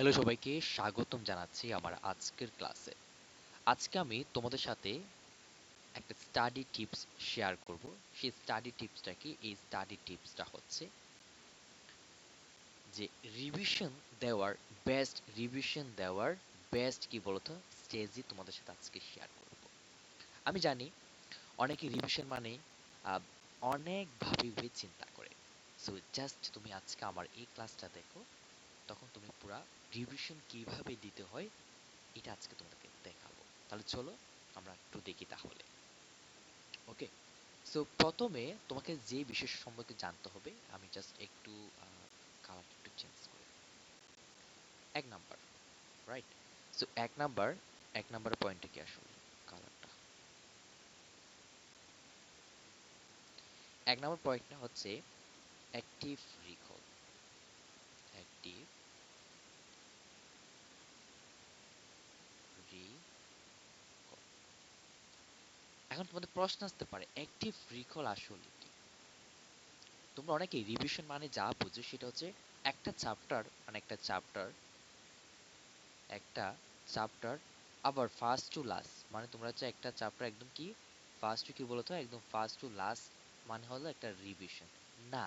Hello সবাইকে স্বাগতম জানাচ্ছি আমার আজকের ক্লাসে। আজকে আমি তোমাদের সাথে একটা স্টাডি টিপস শেয়ার করব। সেই স্টাডি টিপসটা কি? এই স্টাডি টিপসটা হচ্ছে যে রিভিশন দেওয়ার বেস্ট রিভিশন দেওয়ার বেস্ট কি বলতো? স্টেজই তোমাদের সাথে আজকে শেয়ার করব। আমি জানি অনেকে রিভিশন মানে অনেকভাবে ভাবে চিন্তা করে। সো জাস্ট তুমি আজকে আমার এই ক্লাসটা দেখো। তখন তুমি পুরা রিভিশন কীভাবে দিতে হয়, এটা আজকে তোমাদেরকে দেখাবো। তাহলে চলো আমরা একটু দেখি তাহলে। ওকে সো প্রথমে তোমাকে যে বিষয় সম্পর্কে জানতে হবে, আমি জাস্ট একটু কালার একটু চেঞ্জ করি এক নাম্বার রাইট সো এক নাম্বার এক নাম্বার পয়েন্টে কি আসলে কালারটা এক নাম্বার পয়েন্টটা হচ্ছে অ্যাক্টিভ রিকল অ্যাক্টিভ রিকল এখন তোমাদের প্রশ্ন আসতে পারে অ্যাক্টিভ রিকল আসলে কি তোমরা অনেকেই রিভিশন মানে যা বুঝো সেটা হচ্ছে একটা চ্যাপ্টার মানে একটা চ্যাপ্টার একটা চ্যাপ্টার আবার ফার্স্ট টু লাস্ট মানে তোমরা হচ্ছে একটা চ্যাপ্টার একদম কি? ফার্স্ট টু কি বলতো একদম ফার্স্ট টু লাস্ট মানে হলো একটা রিভিশন না,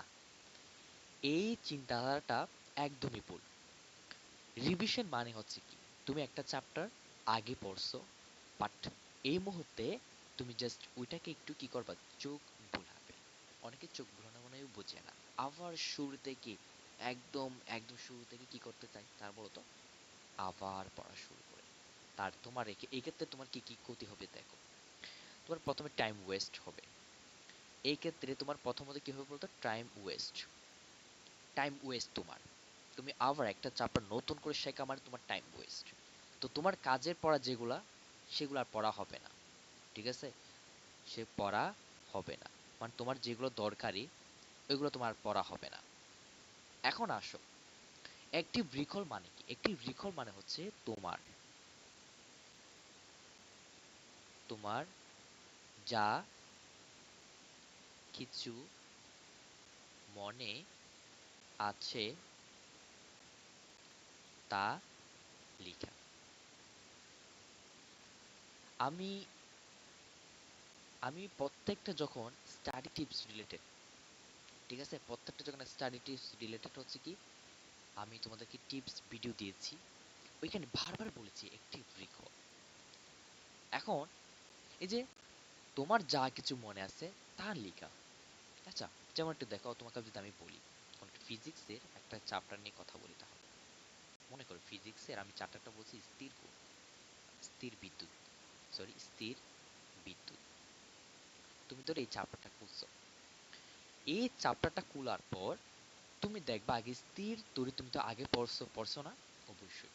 এই চিন্তাধারাটা একদমই ভুল। রিভিশন মানে হচ্ছে কি? তুমি একটা চ্যাপ্টার আগে পড়ছো বাট এই মুহূর্তে তুমি জাস্ট ওইটাকে একটু কি করবা? চোখ বুলাবে। অনেকে চোখ বুলানো মানে বোঝে না। আবার শুরু থেকে একদম একদম শুরু থেকে কি করতে চাই তার বলতো আবার পড়া শুরু করে। তার তোমার এই ক্ষেত্রে তোমার কি কি ক্ষতি হবে দেখো। তোমার প্রথমে টাইম ওয়েস্ট হবে। এই ক্ষেত্রে তোমার প্রথমত কি হবে বলতো? টাইম ওয়েস্ট টাইম ওয়েস্ট তোমার। তুমি আবার একটা চ্যাপ্টার নতুন করে শেখা মানে তোমার টাইম ওয়েস্ট তো তোমার কাজের পড়া যেগুলা, সেগুলো আর পড়া হবে না। ঠিক আছে? সে পড়া হবে না। মানে তোমার যেগুলো দরকারি, ওইগুলো তোমার পড়া হবে না। এখন আসো। অ্যাক্টিভ রিকল মানে কি? অ্যাক্টিভ রিকল মানে হচ্ছে তোমার। তোমার যা কিছু মনে আছে তা লেখা। আমি আমি প্রত্যেকটা যখন স্টাডি টিপস রিলেটেড ঠিক আছে? প্রত্যেকটা যখন স্টাডি টিপস রিলেটেড হচ্ছে কি, আমি তোমাদেরকে টিপস ভিডিও দিয়েছি। ওইখানে বারবার বলেছি একটি রিকল এখন, এই যে তোমার যা কিছু মনে আছে তা লেখা। আচ্ছা যেমন একটু দেখো, তোমাকে যদি আমি বলি ফিজিক্সের একটা চ্যাপ্টার নিয়ে কথা বলি তাহলে। মনে করো ফিজিক্সের আমি চ্যাপ্টারটা বলছি স্থির স্থির বিদ্যুৎ সরি স্থির বিদ্যুৎ। তুমি ধরো এই চ্যাপ্টারটা খুলছো। এই চ্যাপ্টারটা খোলার পর তুমি দেখবা আগে স্থির তরি তুমি তো আগে পড়ছো পড়ছো না? অবশ্যই।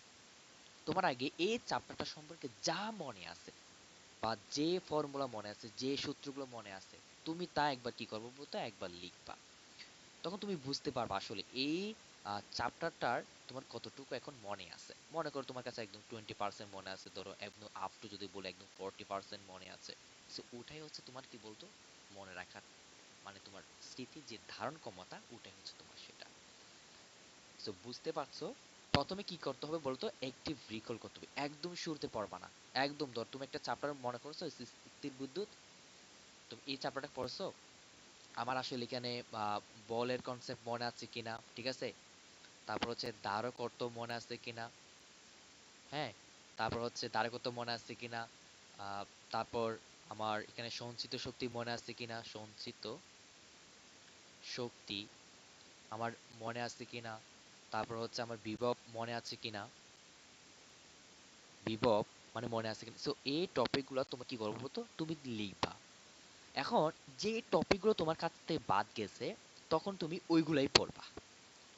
তোমার আগে এই চ্যাপ্টারটা সম্পর্কে যা মনে আছে বা যে ফর্মুলা মনে আছে, যে সূত্রগুলো মনে আছে, তুমি তা একবার কি করব বলতো? একবার লিখবা। তখন তুমি বুঝতে পারবা আসলে এই চ্যাপ্টারটার তোমার কতটুকু এখন মনে আছে? মনে করো তোমার কাছে একদম টোয়েন্টি পার্সেন্ট মনে আছে, ধরো একদম আপ টু যদি বলে একদম ফোরটি পার্সেন্ট মনে আছে। সো ওটাই হচ্ছে তোমার কি বলতো? মনে রাখার মানে তোমার স্মৃতি যে ধারণ ক্ষমতা, ওটাই হচ্ছে তোমার সেটা। সো বুঝতে পারছ? প্রথমে কি করতে হবে বলতো? অ্যাক্টিভ রিকল করতে হবে। একদম শুরুতে পড়বা না। একদম ধর, তুমি একটা চ্যাপ্টার মনে করছ স্থির বিদ্যুৎ। তুমি এই চ্যাপ্টারটা পড়ছো। আমার আসলে এখানে বলের কনসেপ্ট মনে আছে কিনা, ঠিক আছে? তারপর হচ্ছে দ্বারকত্ব মনে আছে কিনা? হ্যাঁ তারপর হচ্ছে দ্বারকত্ব মনে আছে কিনা? তারপর আমার এখানে সঞ্চিত শক্তি মনে আছে কিনা? সঞ্চিত শক্তি আমার মনে আছে কিনা? তারপর হচ্ছে আমার বিভব মনে আছে কিনা? বিভব মানে মনে আছে কিনা? সো এই টপিকগুলো তোমার কি করব তো তুমি লিখবা। এখন যে টপিকগুলো তোমার কাছ বাদ গেছে, তখন তুমি ওইগুলাই পড়বা।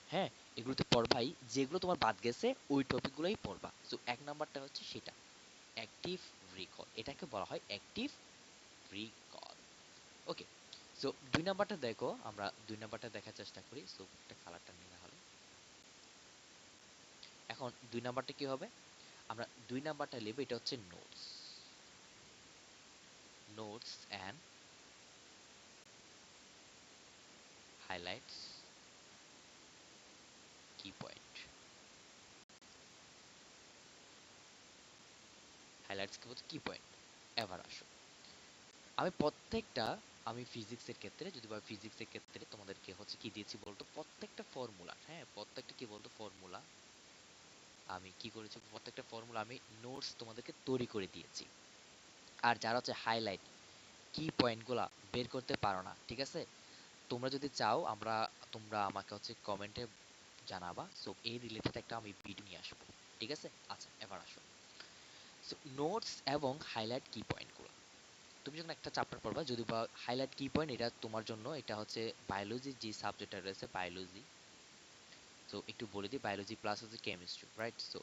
হ্যাঁ এগুলোতে পড়বাই, যেগুলো তোমার বাদ গেছে, ওই টপিকগুলোই পড়বা। সো এক নাম্বারটা হচ্ছে সেটা অ্যাক্টিভ রিকল এটাকে বলা হয় অ্যাক্টিভ রিকল ওকে সো দুই নাম্বারটা দেখো, আমরা দুই নাম্বারটা দেখার চেষ্টা করি। সো একটা কালারটা নিয়ে হলে এখন, দুই নাম্বারটা কি হবে? আমরা দুই নাম্বারটা নেব এটা হচ্ছে notes notes and highlights highlights কি বলতো কি পয়েন্ট এবার আসো আমি প্রত্যেকটা, আমি ফিজিক্সের ক্ষেত্রে, যদি বা ফিজিক্সের ক্ষেত্রে তোমাদেরকে হচ্ছে কি দিয়েছি বলতো, প্রত্যেকটা ফর্মুলা হ্যাঁ? প্রত্যেকটা কি বলতো? ফর্মুলা আমি কি করেছি? প্রত্যেকটা ফর্মুলা আমি নোটস তোমাদেরকে তৈরি করে দিয়েছি। আর যারা হচ্ছে হাইলাইট কি পয়েন্টগুলা বের করতে পারো না, ঠিক আছে? তোমরা যদি চাও, আমরা, তোমরা আমাকে হচ্ছে কমেন্টে জানাবা। সো এই রিলেটেড একটা আমি ভিডিও নিয়ে আসব। ঠিক আছে? আচ্ছা এবার আসো। নোটস এবং হাইলাইট কি পয়েন্টগুলো তুমি যখন একটা চ্যাপ্টার পড়বা, যদি বা হাইলাইট কি পয়েন্ট এটা তোমার জন্য, এটা হচ্ছে বায়োলজি যে সাবজেক্টটা রয়েছে বায়োলজি সো একটু বলে দিই বায়োলজি প্লাস হচ্ছে chemistry right so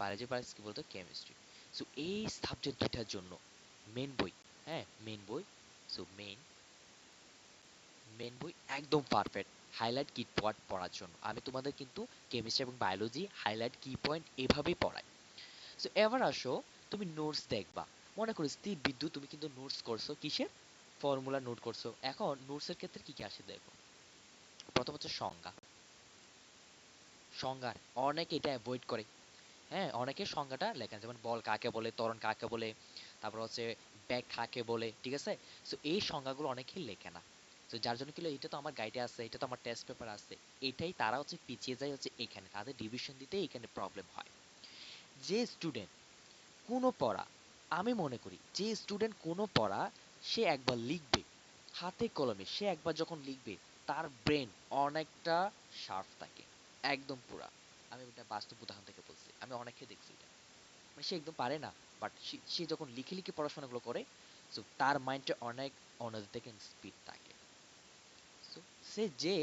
biology plus কি বলতো? কেমিস্ট্রি সো এই সাবজেক্ট দুটার জন্য মেন বই হ্যাঁ? মেন বই। সো মেন মেন বই একদম পারফেক্ট হাইলাইট কি পয়েন্ট পড়ার জন্য। আমি তোমাদের কিন্তু কেমিস্ট্রি এবং বায়োলজি হাইলাইট কি পয়েন্ট এভাবেই পড়াই। সো এবার আসো তুমি নোটস দেখবা। মনে করো স্থির বিদ্যুৎ তুমি কিন্তু নোটস করছ কিসের? ফর্মুলা নোট করছ। এখন নোটসের ক্ষেত্রে কি কি আসে দেখো। প্রথম হচ্ছে সংজ্ঞা। সংজ্ঞা অনেকে এটা অ্যাভয়েড করে। হ্যাঁ অনেকে সংজ্ঞাটা লেখেন যেমন বল কাকে বলে ত্বরণ কাকে বলে তারপর হচ্ছে ব্যাগ কাকে বলে ঠিক আছে? সো এই সংজ্ঞাগুলো অনেকেই লেখে না। তো যার জন্য কি হলো, এটা তো আমার গাইডে আছে এটা তো আমার টেস্ট পেপার আছে। এটাই তারা হচ্ছে পিছিয়ে যায় হচ্ছে এখানে তাদের ডিভিশন দিতে এখানে প্রবলেম হয়। যে স্টুডেন্ট কোনো পড়া, আমি মনে করি যে স্টুডেন্ট কোনো পড়া সে একবার লিখবে, হাতে কলমে, সে একবার যখন লিখবে, তার ব্রেন অনেকটা শার্প থাকে, একদম পুরা। আমি এটা বাস্তব উদাহরণ থেকে বলছি, আমি অনেককে দেখছি এটা। মানে সে একদম পারে না বাট সে যখন লিখে লিখে পড়াশোনাগুলো করে সো তার মাইন্ডটা অনেক অন্যদের থেকে স্পিড থাকে। সো সে যে,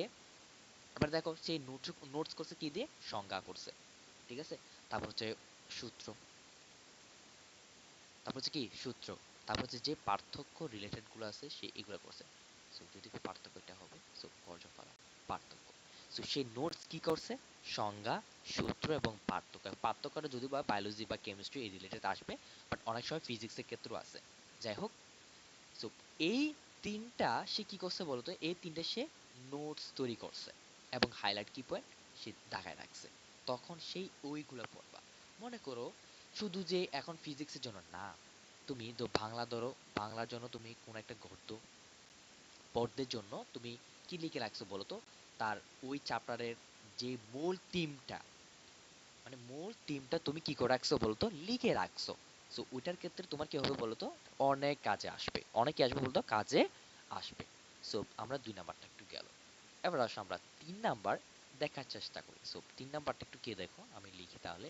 এবার দেখো সেই নোটস নোটস করছে কি দিয়ে? সংজ্ঞা করছে, ঠিক আছে? তারপর হচ্ছে সূত্র। তারপর হচ্ছে কি? সূত্র। তারপর হচ্ছে যে পার্থক্য রিলেটেডগুলো আছে, সে এগুলো করছে। সো যদি পার্থক্য এটা হবে সো বর্জফলা পার্থক্য। সো সেই নোটস কি করছে? সংজ্ঞা, সূত্র এবং পার্থক্য। পার্থক্যটা যদি বা বায়োলজি বা কেমিস্ট্রি এই রিলেটেড আসবে বাট অনেক সময় ফিজিক্সের ক্ষেত্রেও আছে। যাই হোক সো এই তিনটা সে কি করছে বলতো? এই তিনটা সে নোটস তৈরি করছে এবং হাইলাইট কি পয়েন্ট সে দেখায় রাখছে। তখন সেই ওইগুলো পড়বা মনে করো, শুধু যে এখন ফিজিক্সের জন্য না, তুমি তো বাংলা ধরো, বাংলার জন্য তুমি কোন একটা গদ্য পদ্যের জন্য তুমি কি লিখে রাখছো বলো তো? তার ওই চ্যাপ্টারের যে মূল থিমটা মানে মূল থিমটা তুমি কি করে রাখছো বলতো লিখে রাখছো। সো ওইটার ক্ষেত্রে তোমার কি হবে বলতো অনেক কাজে আসবে। অনেক আসবে বলতো কাজে আসবে। সো আমরা দুই নাম্বারটা একটু গেল। এবার আসো আমরা তিন নাম্বার দেখার চেষ্টা করি। সো তিন নাম্বারটা একটু কে দেখো, আমি লিখি তাহলে।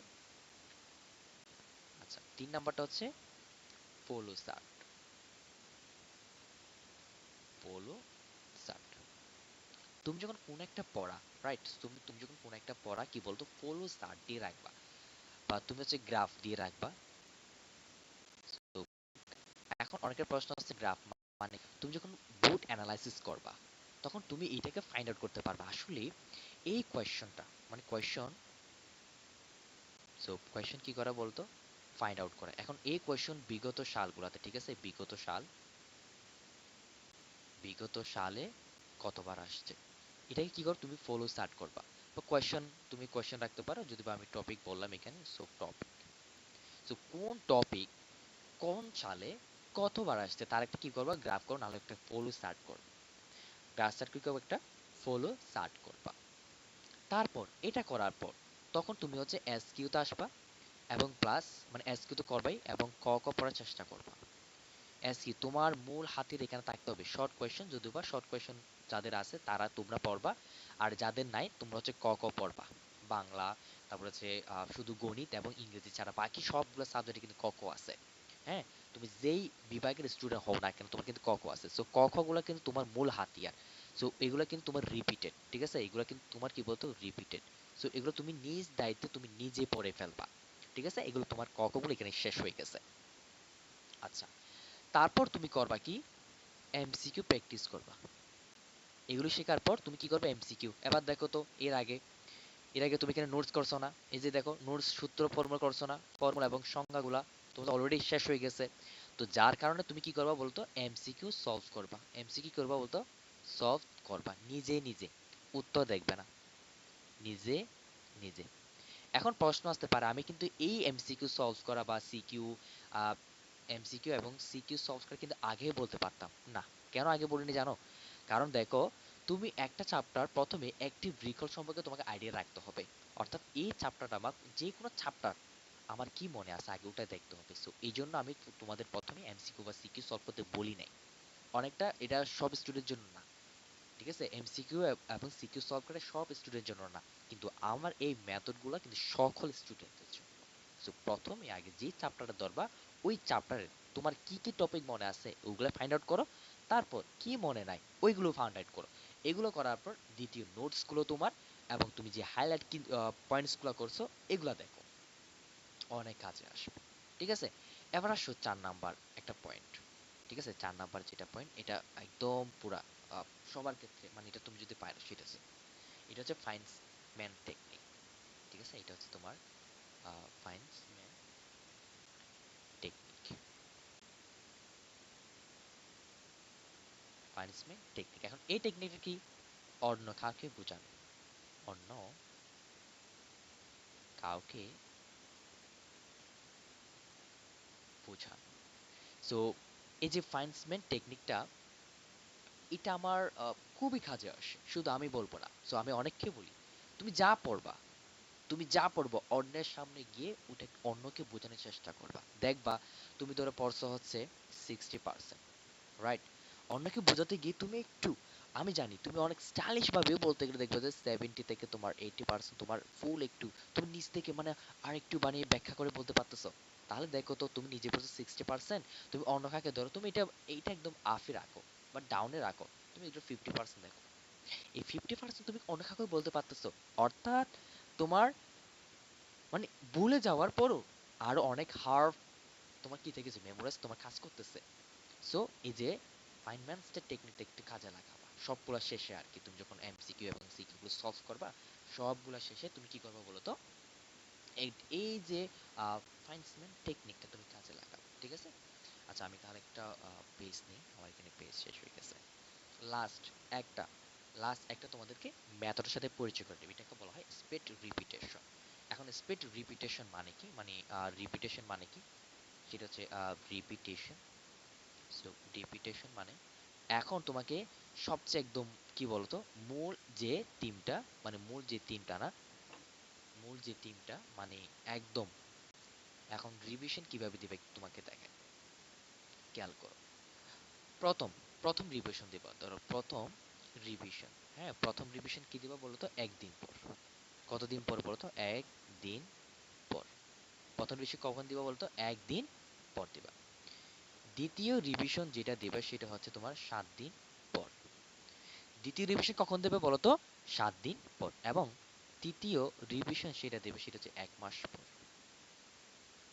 তিন নাম্বারটা হচ্ছে পোলো শার্ট পোলো শার্ট তুমি যখন কোন একটা পড়া রাইট তুমি তুমি যখন কোন একটা পড়া, কি বলতো? পোলো শার্ট দিয়ে রাখবা। বা তুমি হচ্ছে গ্রাফ দিয়ে রাখবা। এখন অনেকের প্রশ্ন হচ্ছে গ্রাফ মানে তুমি যখন বুট অ্যানালাইসিস করবা, তখন তুমি এইটাকে ফাইন্ড আউট করতে পারবা। আসলে এই কোয়েশ্চনটা মানে কোয়েশ্চন সো কোয়েশ্চন কি করা বলতো? ফাইন্ড আউট করা। এখন এই কোয়েশ্চন বিগত সালগুলোতে, ঠিক আছে? বিগত সাল, বিগত সালে কতবার আসছে? এটাকে কি করো? তুমি ফলো স্টার্ট করবা। তো কোয়েশ্চন তুমি কোয়েশ্চন রাখতে পারো, যদি বা আমি টপিক বললাম এখানে সো টপিক সো কোন টপিক কোন সালে কতবার আসছে? তার একটা কি করবা? গ্রাফ করো, নাহলে একটা ফলো স্টার্ট করো গ্রাফ স্টার্ট কি করব? একটা ফলো স্টার্ট করবা। তারপর, এটা করার পর, তখন তুমি হচ্ছে এস কিউতে আসবা। এবং প্লাস মানে এস কিউ তো করবাই এবং ক ক পড়ার চেষ্টা করবা। এস কি, তোমার মূল হাতের এখানে থাকতে হবে শর্ট কোয়েশ্চেন যদি বা শর্ট কোয়েশ্চেন যাদের আছে, তারা তোমরা পড়বা। আর যাদের নাই, তোমরা হচ্ছে ক ক পড়বা। বাংলা, তারপর হচ্ছে শুধু গণিত এবং ইংরেজি ছাড়া বাকি সবগুলো সাবজেক্টে কিন্তু ক ক আছে। হ্যাঁ? তুমি যেই বিভাগের স্টুডেন্ট হও না কেন, তোমার কিন্তু ক ক আছে। সো ক, খ গুলো কিন্তু তোমার মূল হাতিয়ার। সো এগুলো কিন্তু তোমার রিপিটেড ঠিক আছে? এগুলো কিন্তু তোমার কি বলতো? রিপিটেড সো এগুলো তুমি নিজ দায়িত্বে তুমি নিজে পড়ে ফেলবা। ঠিক আছে? এগুলো তোমার ক খ গুলো এখানে শেষ হয়ে গেছে। আচ্ছা তারপর তুমি করবা কি? এমসিকিউ প্র্যাকটিস করবা। এগুলো শেখার পর তুমি কি করবে? এমসিকিউ এবার দেখো তো, এর আগে এর আগে তুমি এখানে নোটস করছ না। এই যে দেখো নোটস সূত্র ফর্মুলা করছ না। ফর্মুলা এবং সংজ্ঞাগুলা তোমার অলরেডি শেষ হয়ে গেছে। তো যার কারণে তুমি কি করবা বলতো? এমসিকিউ সলভ করবা। এমসিকিউ করবা বলতো? সলভ করবা। নিজে নিজে। উত্তর দেখবে না। নিজে নিজে। এখন প্রশ্ন আসতে পারে, আমি কিন্তু এই এমসিকিউ সলভ করা বা সিকিউ এমসিকিউ এবং সিকিউ সলভ করা কিন্তু আগে বলতে পারতাম। না, কেন আগে বলিনি জানো? কারণ দেখো, তুমি একটা চ্যাপ্টার প্রথমে অ্যাক্টিভ রিকল সম্পর্কে তোমাকে আইডিয়া রাখতে হবে। অর্থাৎ এই চ্যাপ্টারটা আমার যে কোনো চ্যাপ্টার আমার কি মনে আছে আগে ওটা দেখতে হবে। সো এই জন্য আমি তোমাদের প্রথমে এমসিকিউ বা সিকিউ সলভ করতে বলি নাই। অনেকটা এটা সব স্টুডেন্টের জন্য না। ঠিক আছে? এমসিকিউ এবং সিকিউ সলভ করে সব স্টুডেন্টের জন্য না। কিন্তু আমার এই মেথডগুলো কিন্তু সকল স্টুডেন্টদের জন্য। সো প্রথমে আগে যে চ্যাপ্টারটা ধরবা, ওই চ্যাপ্টারের তোমার কি কি টপিক মনে আছে ওগুলো ফাইন্ড আউট করো। তারপর কি মনে নাই, ওইগুলো ফাইন্ড আউট করো। এগুলো করার পর দ্বিতীয় নোটসগুলো তোমার এবং তুমি যে হাইলাইট পয়েন্টসগুলো করছ, এগুলো দেখো। অনেক কাজে আসবে। ঠিক আছে? এবার আসো চার নাম্বার একটা পয়েন্ট ঠিক আছে? চার নাম্বার যেটা পয়েন্ট এটা একদম পুরা সবার ক্ষেত্রে মানে এটা তুমি যদি পারো, সেটা আছে এটা হচ্ছে ফাইন্সম্যান টেকনিক ঠিক আছে? এটা হচ্ছে তোমার ফাইন্সম্যান টেকনিক ফাইন্সম্যান টেকনিক এখন এই টেকনিকটা কি? অন্য কাউকে বোঝানো অন্য কাউকে বোঝানো সো এই যে ফাইন্সম্যান টেকনিকটা এটা আমার খুবই কাজে আসে। শুধু আমি বলব না সো আমি অনেককে বলি, তুমি যা পড়বা, তুমি যা পড়ব, অন্যের সামনে গিয়ে ওটা অন্যকে বোঝানোর চেষ্টা করবা। দেখবা, তুমি ধরো পড়ছো হচ্ছে সিক্সটি পার্সেন্ট রাইট অন্যকে বোঝাতে গিয়ে তুমি একটু, আমি জানি, তুমি অনেক স্টাইলিশ ভাবেও বলতে গেলে দেখবে যে সেভেন্টি থেকে তোমার এইটি পার্সেন্ট তোমার ফুল একটু, তুমি নিজ থেকে মানে আর একটু বানিয়ে ব্যাখ্যা করে বলতে পারতেছো। তাহলে দেখো তো, তুমি নিজে বলছো সিক্সটি পার্সেন্ট তুমি অন্য কাকে ধরো, তুমি এটা, এইটা একদম আফে রাখো। বা ডাউনে রাখো। তুমি এটা ফিফটি পার্সেন্ট দেখো। এই ফিফটি পার্সেন্ট তুমি অন্য কাউকে বলতে পারতেছো, অর্থাৎ তোমার মানে ভুলে যাওয়ার পরও আরও অনেক হার্ফ তোমার কি থেকেছে মেমোরাইজ তোমার কাজ করতেছে। সো এই যে ফাইন্যান্সের টেকনিকটা একটু কাজে লাগাবা। সবগুলা শেষে আর কি তুমি যখন এমসিকিউ এবং সিকিউ গুলো সলভ করবা, সবগুলা শেষে তুমি কি করবা বলো তো এই এই যে ফাইন্যান্সম্যান টেকনিকটা তুমি কাজে লাগাবে, ঠিক আছে? আচ্ছা আমি তাহলে একটা পেজ নিই। আমার এখানে পেজ শেষ হয়ে গেছে। লাস্ট একটা লাস্ট একটা তোমাদেরকে মেথডের সাথে পরিচয় করে দেবে। এটাকে বলা হয় স্পেড রিপিটেশন এখন স্পেড রিপিটেশন মানে কি? মানে রিপিটেশন মানে কি? সেটা হচ্ছে রিপিটেশন সো রিপিটেশন মানে এখন তোমাকে সবচেয়ে একদম, কি বলতো? মূল যে টিমটা মানে মূল যে টিমটা না? মূল যে টিমটা মানে একদম। এখন রিভিশন কীভাবে দিবে তোমাকে দেখে খেয়াল করো। প্রথম প্রথম রিভিশন দিবা। ধরো প্রথম রিভিশন হ্যাঁ প্রথম রিভিশন কি দিবা বলো তো একদিন পর। কতদিন পর বলো তো একদিন পর। প্রথম রিভিশন কখন দিবা বলো তো একদিন পর দিবা। দ্বিতীয় রিভিশন যেটা দেবে সেটা হচ্ছে তোমার সাত দিন পর। দ্বিতীয় রিভিশন কখন দেবে বলো তো সাত দিন পর। এবং তৃতীয় রিভিশন সেটা দেবে সেটা হচ্ছে এক মাস পর।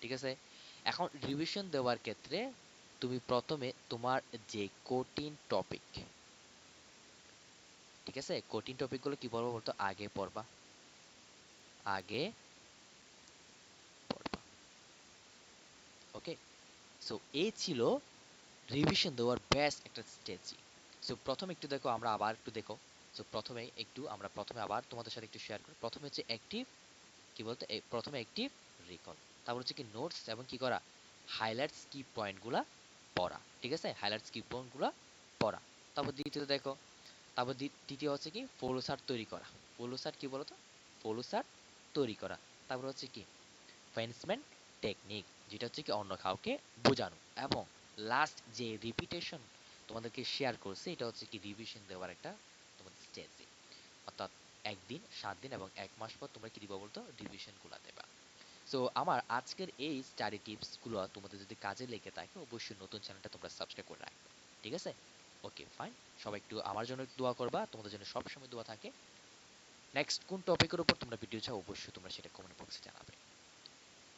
ঠিক আছে? এখন রিভিশন দেওয়ার ক্ষেত্রে তুমি প্রথমে তোমার যে কঠিন টপিক ঠিক আছে? কঠিন টপিকগুলো কি বলব বলতো? আগে পড়বা। আগে পড়বা। ওকে সো এই ছিল রিভিশন দেওয়ার বেস্ট একটা স্ট্র্যাটেজি সো প্রথমে একটু দেখো, আমরা আবার একটু দেখো। সো প্রথমে একটু, আমরা প্রথমে আবার তোমাদের সাথে একটু শেয়ার করি। প্রথমে হচ্ছে অ্যাক্টিভ কি বলতো? প্রথমে অ্যাক্টিভ রিকল তারপর হচ্ছে কি নোটস এবং কি করা? হাইলাইটস কি পয়েন্টগুলা পড়া, ঠিক আছে? হাইলাইটস কি পয়েন্টগুলা পড়া। তারপর দ্বিতীয় দেখো, তারপর দ্বি- তৃতীয় হচ্ছে কি? ফলো চার্ট তৈরি করা। ফলো চার্ট কি বলতো? ফলো চার্ট তৈরি করা। তারপর হচ্ছে কি? ফেন্সমেন্ট টেকনিক যেটা হচ্ছে কি অন্য কাউকে বোঝানো। এবং লাস্ট যে রিপিটেশন তোমাদেরকে শেয়ার করছে, এটা হচ্ছে কি রিভিশন দেওয়ার একটা তোমাদের স্টেজি অর্থাৎ একদিন, সাত দিন এবং এক মাস পর তোমরা কি দিবা বলতো? রিভিশনগুলা দেবা সো আমার আজকের এই স্টাডি টিপসগুলো তোমাদের যদি কাজে লেগে থাকে, অবশ্যই নতুন চ্যানেলটা তোমরা সাবস্ক্রাইব করে রাখবে। ঠিক আছে? ওকে ফাইন সবাই একটু আমার জন্য একটু দোয়া করবা। তোমাদের জন্য সবসময় দোয়া থাকে। নেক্সট কোন টপিকের উপর তোমরা ভিডিও চাও, অবশ্যই তোমরা সেটা কমেন্ট বক্সে জানাবে।